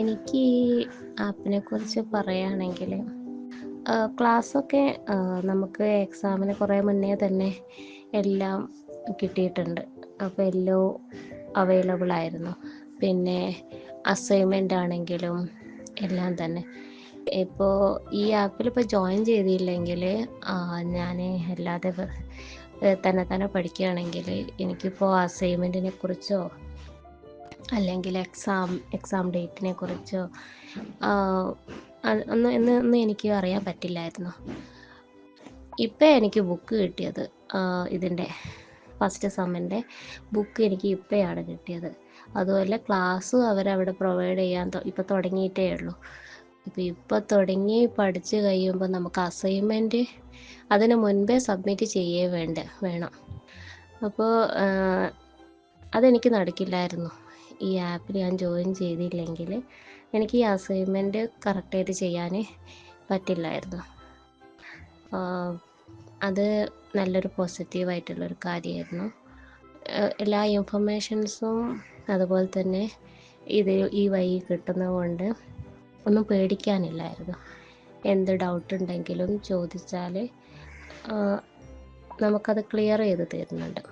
എനിക്ക് ഈ ആപ്പിനെ കുറിച്ച് പറയുകയാണെങ്കിൽ ക്ലാസ്സൊക്കെ നമുക്ക് എക്സാമിന് കുറേ മുന്നേ തന്നെ എല്ലാം കിട്ടിയിട്ടുണ്ട്. അപ്പോൾ എല്ലാം അവൈലബിൾ ആയിരുന്നു. പിന്നെ അസൈൻമെന്റ് ആണെങ്കിലും എല്ലാം തന്നെ. ഇപ്പോൾ ഈ ആപ്പിൽ ഇപ്പോൾ ജോയിൻ ചെയ്തില്ലെങ്കിൽ ഞാൻ അല്ലാതെ തന്നെ തന്നെ പഠിക്കുകയാണെങ്കിൽ എനിക്കിപ്പോൾ അസൈൻമെന്റിനെ കുറിച്ചോ അല്ലെങ്കിൽ എക്സാം എക്സാം ഡേറ്റിനെ കുറിച്ചോ അന്ന് അത് ഒന്നും എനിക്ക് അറിയാൻ പറ്റില്ലായിരുന്നു. ഇപ്പം എനിക്ക് ബുക്ക് കിട്ടിയത് ഇതിന്റെ ഫസ്റ്റ് സെമ്മിന്റെ ബുക്ക് എനിക്ക് ഇപ്പോഴാണ് കിട്ടിയത്. അതുപോലെ ക്ലാസ്സും അവരവിടെ പ്രൊവൈഡ് ചെയ്യാൻ ഇപ്പം തുടങ്ങിയിട്ടേ ഉള്ളൂ. അപ്പോൾ ഇപ്പോൾ തുടങ്ങി പഠിച്ച് കഴിയുമ്പോൾ നമുക്ക് അസൈൻമെന്റ് അതിന് മുൻപേ സബ്മിറ്റ് ചെയ്യേ വേണ്ട വേണം. അപ്പോൾ അതെനിക്ക് നടക്കില്ലായിരുന്നു. ഈ ആപ്പിൽ ഞാൻ ജോയിൻ ചെയ്തില്ലെങ്കിൽ എനിക്ക് ഈ അസൈൻമെന്റ് കറക്റ്റായിട്ട് ചെയ്യാൻ പറ്റില്ലായിരുന്നു. അത് നല്ലൊരു പോസിറ്റീവായിട്ടുള്ളൊരു കാര്യമായിരുന്നു. എല്ലാ ഇൻഫർമേഷൻസും അതുപോലെ തന്നെ ഇത് ഈ വഴി കിട്ടുന്നതുകൊണ്ട് ഒന്നും പേടിക്കാനില്ലായിരുന്നു. എന്ത് ഡൗട്ട് ഉണ്ടെങ്കിലും ചോദിച്ചാൽ നമുക്കത് ക്ലിയർ ചെയ്ത് തരുന്നുണ്ട്.